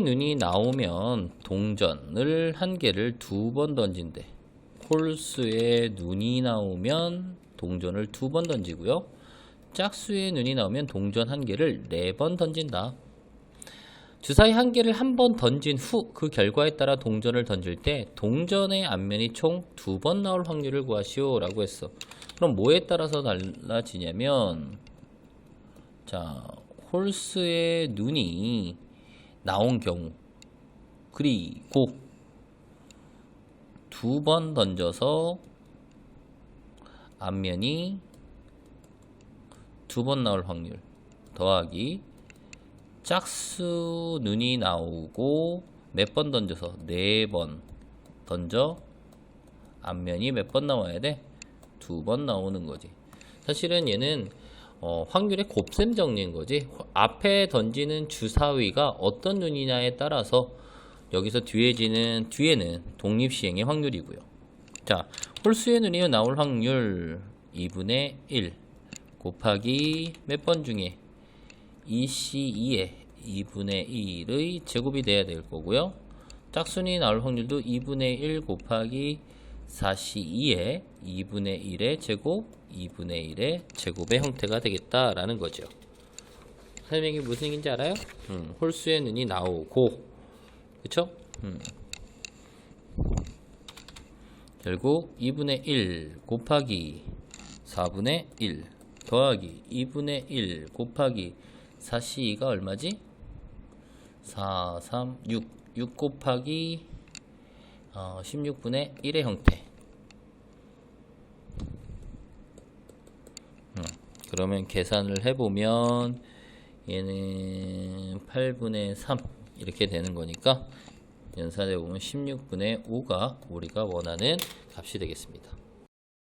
눈이 나오면 동전을 한 개를 두 번 던진대. 홀수에 눈이 나오면 동전을 두 번 던지고요. 짝수에 눈이 나오면 동전 한 개를 네 번 던진다. 주사위 한 개를 한 번 던진 후 그 결과에 따라 동전을 던질 때 동전의 앞면이 총 두 번 나올 확률을 구하시오 라고 했어. 그럼 뭐에 따라서 달라지냐면 자 홀수의 눈이 나온 경우 그리고 두 번 던져서 앞면이 두 번 나올 확률 더하기 짝수 눈이 나오고 몇 번 던져서 네 번 던져 앞면이 몇 번 나와야 돼? 두 번 나오는 거지. 사실은 얘는 어, 확률의 곱셈 정리인 거지. 앞에 던지는 주사위가 어떤 눈이냐에 따라서 여기서 뒤에 지는 뒤에는 독립시행의 확률이고요. 자, 홀수의 눈이 나올 확률 2분의 1 곱하기 몇 번 중에 2C2의 2분의 1의 제곱이 돼야 될 거고요. 짝순이 나올 확률도 2분의 1 곱하기 4C2의 2분의 1의 제곱 2분의 1의 제곱의 형태가 되겠다라는 거죠. 설명이 무슨 얘기인지 알아요? 음, 홀수의 눈이 나오고 그쵸? 음. 결국 2분의 1 곱하기 4분의 1 더하기 2분의 1 곱하기 4c가 얼마지? 4, 3, 6 6 곱하기 어, 16분의 1의 형태 음, 그러면 계산을 해보면 얘는 8분의 3 이렇게 되는 거니까 연산해 보면 16분의 5가 우리가 원하는 값이 되겠습니다.